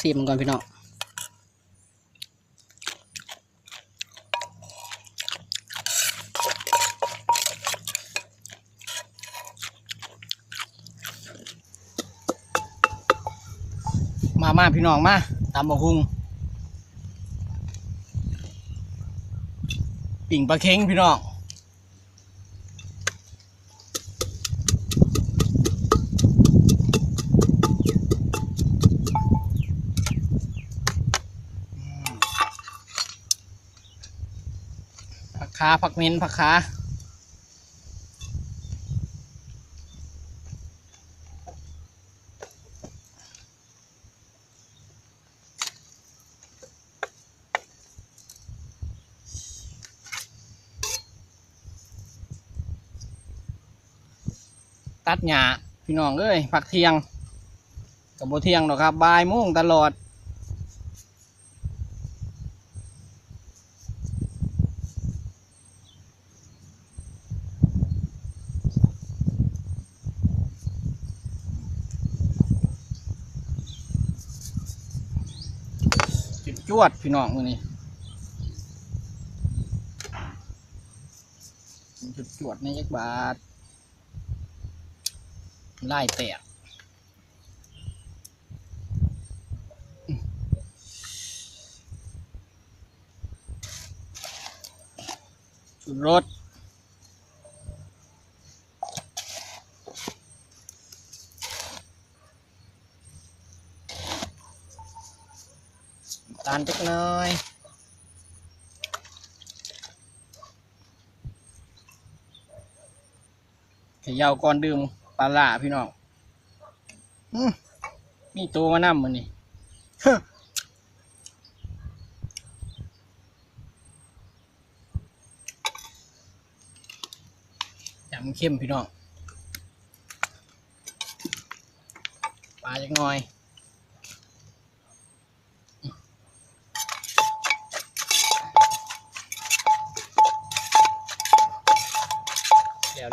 ซีมันก่อนพี่น้องมามาพี่น้องมาตามบะฮุงปิ่งปลาเค็งพี่น้อง ขาผักเม้นผักขาตัดหญ้าพี่น้องเอ้ยผักเทียงกับโบเทียงหรอกครับบ่ายโมงตลอด จวดพี่น้องมือนี้จุดจวดในยักบาทไล่แตกชุดรถาลเล็กน้อยเขย่าก่อนดื่มปลาล่าพี่น้องอื้อมีตัวมานำมันนี่จำเข้มพี่น้องปลาจักหน่อย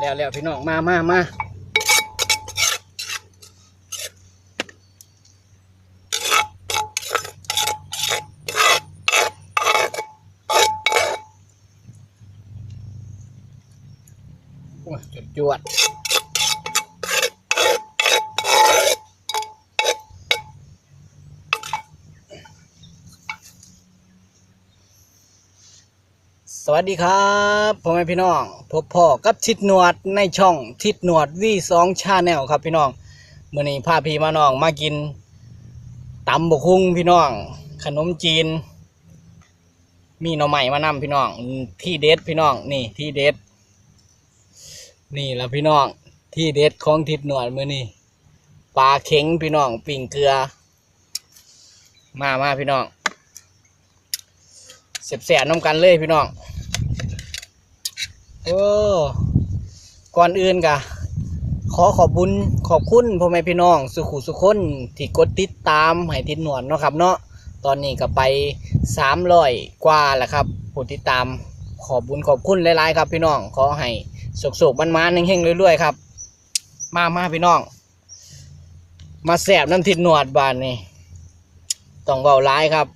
แล้วแล้วพี่น้องมามามาโอ้ยจวดจวดส วัสดีครับพ่อแม่พี่น้องพบพ่อกับทิดหนวดในช่องทิดหนวดวีสองชาแนลครับพี่น้องเมื่อนี้พาพี่มาน้องมากินตำบกคุ้งพี่น้อง ขนมจีน มีหน่อใหม่มานำพี่น้อง ที่เด็ดพี่น้องนี่ที่เด็ด นี่และพี่น้องที่เด็ดของทิดหนวดเมื่อนี้ปลาเข็งพี่น้องปิ่งเกลือ มามาพี่น้องเสียบแสบน้ำกันเลยพี่น้อง โอ้ก่อนอื่นกะ ขอขอบบุญขอบคุณพ่อแม่พี่น้อง สุขุสุขคนที่กดติดตามให้ทิดหนวดเนาะครับ เนาะตอนนี้ก็ไปสามร้อยกว่าแล้วครับผู้ติดตามขอบบุญขอบคุณหลายๆครับ พี่น้องขอให้สุกๆมันๆเฮงๆเรื่อยๆครับ มามาพี่น้อง มาแสบน้ำทิดหนวดบานนี่ต้องเบาร้ายครับ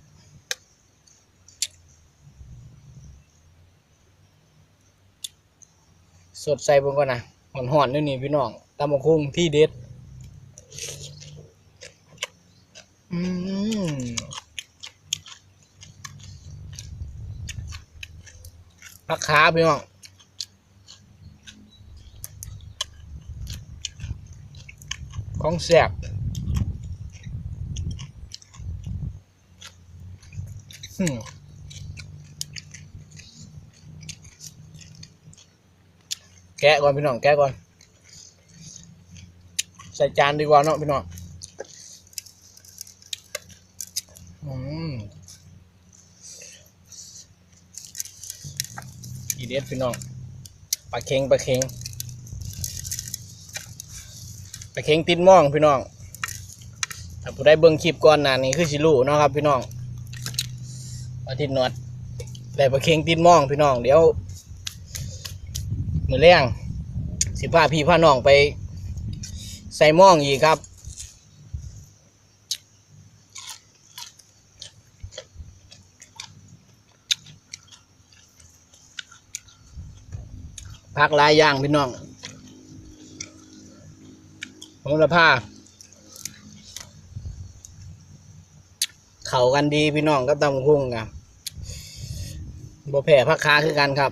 สดใส่เบนก่อนนะหอนหอนๆนี่นี่พี่น้องตำบักคุ้งที่เด็ดอืมผักขาพี่น้องของแสบอืม แกะก่อนพี่น้องแกะก่อน ใส่จานดีกว่าเนาะพี่น้องอืมอีเด็ดพี่น้องปลาเค็งปลาเค็งปลาเค็งติดม่องพี่น้องถ้าผู้ได้เบิ่งคลิปก่อนหน้านี้คือสิรู้เนาะครับพี่น้องอาทิตย์นวดได้ปลาเค็งติดม่องพี่น้องเดี๋ยว มือแรงสิผ้าพี่พาน้องไป ใส่หม้องอีกครับ พักหลายอย่างพี่น้องผมละผ้าเข่ากันดีพี่น้องก็ตำคุ้งครับบ่แผ่พักค้าคือกันครับ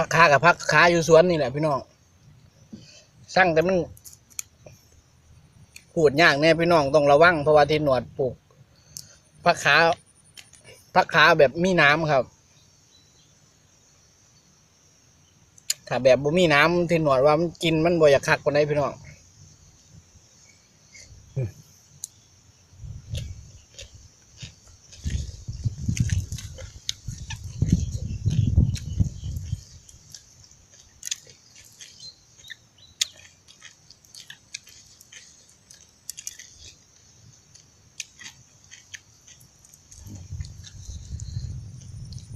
พักค้ากับพักค้าอยู่สวนนี่แหละพี่น้องสั่งแต่มันพูดยากเนี่ยพี่น้องต้องระวังเพราะว่าที่หนวดปลูกพักค้าพักค้าแบบมีน้ำครับ ถ้าแบบบ่มีน้ำที่หนวดว่ามันกินมันบ่อยากคักกว่านี้พี่น้อง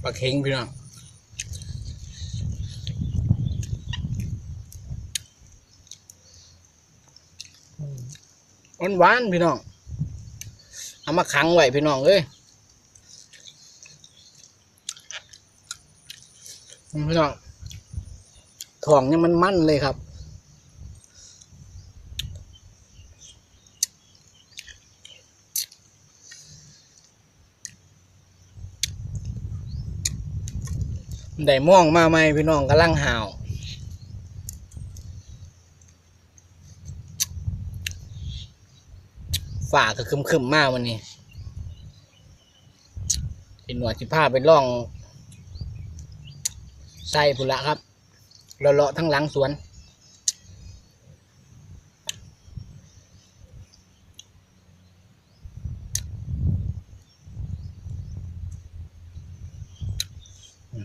ปลาเค็งพี่น้องมันหวานพี่น้อง เอามาขังไว้พี่น้องเอ้ยพี่น้องทองยังมันมั่นเลยครับ ได้ม่วงมาไหมพี่น้องกำลังหาวฝ่าก็คึมคึมๆมากวันนี้เป็นหนวดสิผ้าเป็นร่องใส่พุละครับเลาะๆทั้งหลังสวน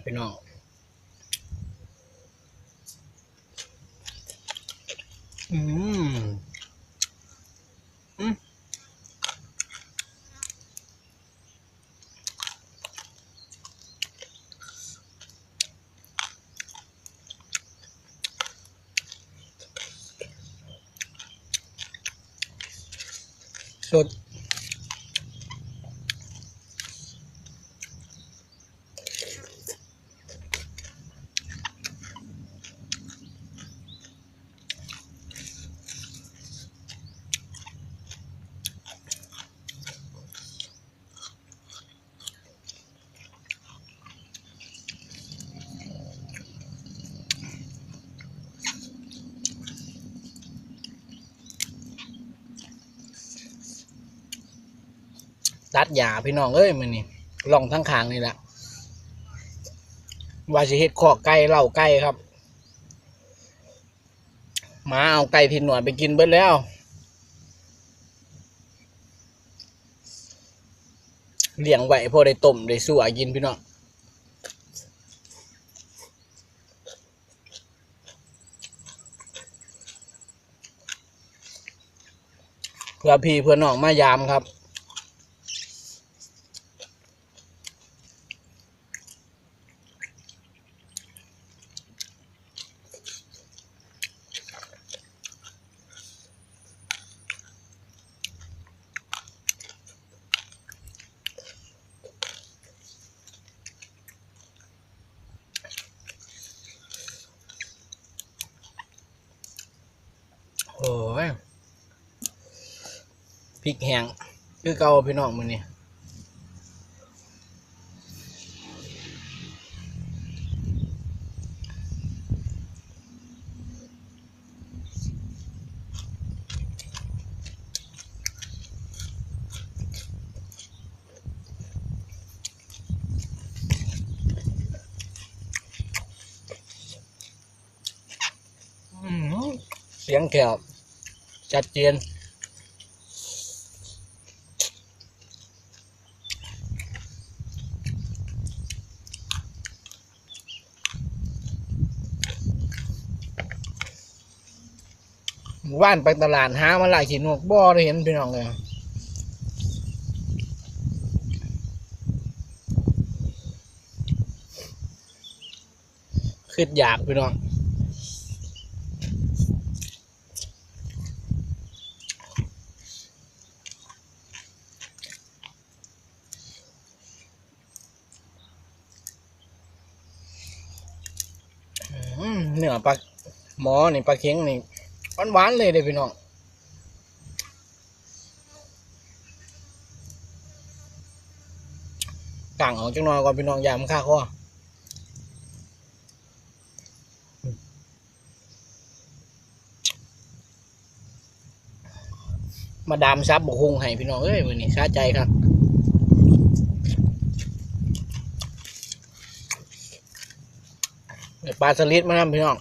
พี่น้อง อืม อืม ส ตัดหญ้าพี่น้องเอ้ยมันนี่ลองทั้งขางนี่แหละว่าสิเฮ็ดขอกไก่เล่าไก่ครับหมาเอาไก่ที่หนวดไปกินเบิดแล้ว เลี้ยงไว้พอได้ต้มได้สั่วกินพี่น้องเพื่อพี่เพื่อน้องมายามครับ โอ้ยพ ริกแห้งคือเก่าพี่น้องมือนี่เสียงแขวชัดเจน ว่านไปตลาดหามาหลายขีดนวกบ่ได้เห็นพี่น้องเลยคิดอยากพี่น้องเนื้อปลาหมอนี่ปลาเค็งนี่ หวานๆเลยเด้พี่น้องต่างออกจังหน่อยก่อนพี่น้องยามค่าคอมาดามซับบุกฮงให้พี่น้องเอ้ยวันนี้ซาใจครับเดี๋ยวปลาสลิดมาทำพี่น้อง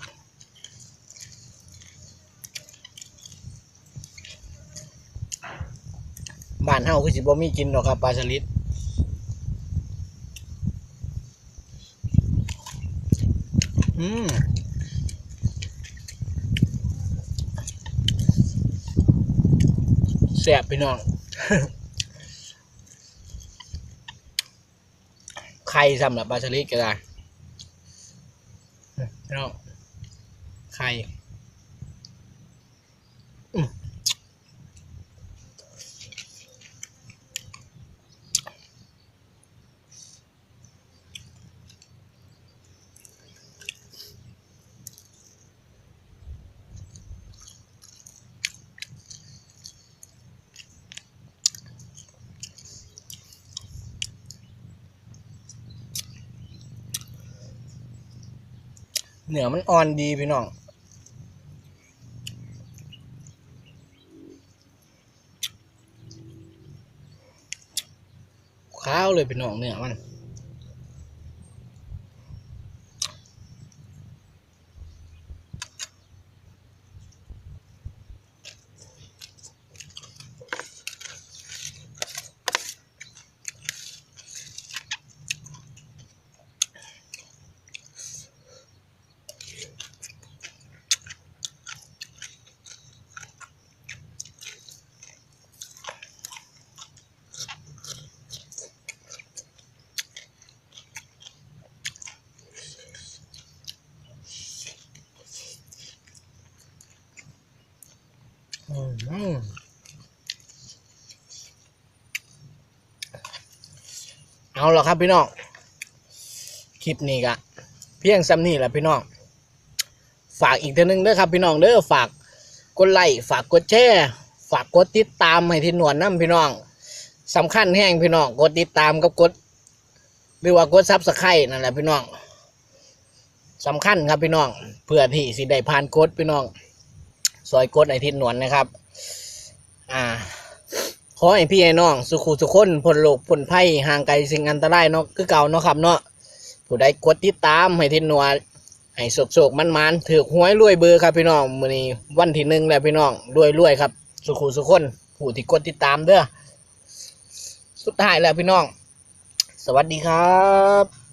บ้านเฮาคือสิบ่มีกินหรอกครับปลาสลิดอืมแซ่บพี่น้องไข่สำหรับปลาสลิดก็ได้พี่น้องไข่ เหนือมันอ่อนดีพี่น้องข้าวเลยพี่น้องเนื้อมัน อืม เอาละครับพี่น้อง คลิปนี้ก็เพียงซ้ำนี่แหละพี่น้อง ฝากอีกเท่านึงเด้อครับพี่น้องเด้อฝากกดไลค์ฝากกดแชร์ฝากกดติดตามให้ที่หนวดน้ำพี่น้องสำคัญแห้งพี่น้องกดติดตามกับกด หรือว่ากดซับสไครต์นั่นแหละพี่น้องสำคัญครับพี่น้องเพื่อที่สิได้ผ่านกดพี่น้องซอยกดไอทิศหนวลนะครับ อ่า ขอให้พี่ไอ้น้อง สุขุสุขคนผลโลกพ้นภัยห่างไกลสิ่งอันตรายเนาะคือเก่าเนาะครับเนาะผู้ใดกดติดตามให้ทิศหนวลให้โศกโศกมันมันถือหวยรวยเบอร์ครับพี่น้องมื้อนี้วันที่หนึ่งแล้วพี่น้องรวยรวยครับ สุขุสุขคนผู้ที่กดติดตามเด้อสุดท้ายแล้วพี่น้อง สวัสดีครับ